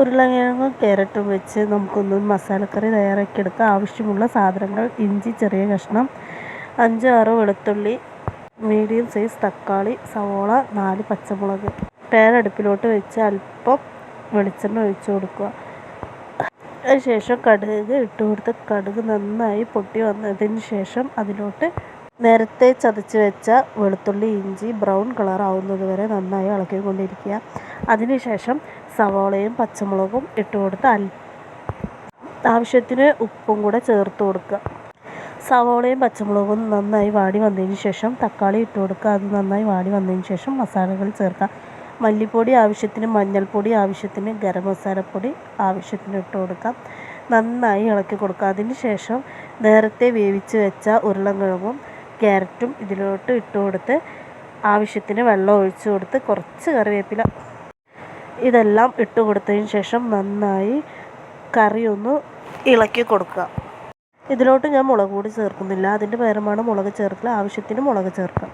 ഉരുളക്കിഴങ്ങും ക്യാരറ്റും വെച്ച് നമുക്കൊന്ന് മസാലക്കറി തയ്യാറാക്കിയെടുക്കാം ആവശ്യമുള്ള സാധനങ്ങൾ ഇഞ്ചി ചെറിയ കഷ്ണം അഞ്ച് ആറ് വെളുത്തുള്ളി മീഡിയം സൈസ് തക്കാളി സവോള നാല് പച്ചമുളക്. പാൻ അടുപ്പിലോട്ട് വെച്ച് അല്പം വെളിച്ചെണ്ണ ഒഴിച്ച് കൊടുക്കുക. അതിനുശേഷം കടുക് ഇട്ട് കൊടുത്ത് കടുക് നന്നായി പൊട്ടി വന്നതിന് ശേഷം അതിലോട്ട് നേരത്തെ ചതച്ച് വെച്ച വെളുത്തുള്ളി ഇഞ്ചി ബ്രൗൺ കളർ ആവുന്നത് വരെ നന്നായി ഇളക്കിക്കൊണ്ടിരിക്കുക. അതിനുശേഷം സവാളയും പച്ചമുളകും ഇട്ട് കൊടുത്ത് അൽ ആവശ്യത്തിന് ഉപ്പും കൂടെ ചേർത്ത് കൊടുക്കുക. സവാളയും പച്ചമുളകും നന്നായി വാടി വന്നതിന് ശേഷം തക്കാളി ഇട്ട് കൊടുക്കുക. അത് നന്നായി വാടി വന്നതിന് ശേഷം മസാലകൾ ചേർക്കുക. മല്ലിപ്പൊടി ആവശ്യത്തിന് മഞ്ഞൾപ്പൊടി ആവശ്യത്തിന് ഗരം മസാലപ്പൊടി ആവശ്യത്തിന് ഇട്ട് കൊടുക്കാം നന്നായി ഇളക്കി കൊടുക്കുക. അതിന് ശേഷം നേരത്തെ വേവിച്ച് വെച്ച ഉരുളക്കിഴങ്ങും ക്യാരറ്റും ഇതിലോട്ട് ഇട്ട് കൊടുത്ത് ആവശ്യത്തിന് വെള്ളം ഒഴിച്ചു കൊടുത്ത് കുറച്ച് കറിവേപ്പില ഇതെല്ലാം ഇട്ട് കൊടുത്തതിന് ശേഷം നന്നായി കറി ഒന്ന് ഇളക്കി കൊടുക്കുക. ഇതിലോട്ട് ഞാൻ മുളക് പൊടി ചേർക്കുന്നില്ല. അതിന്റെ പകരമാണ് മുളക് ചേർക്കൽ. ആവശ്യത്തിന് മുളക് ചേർക്കുക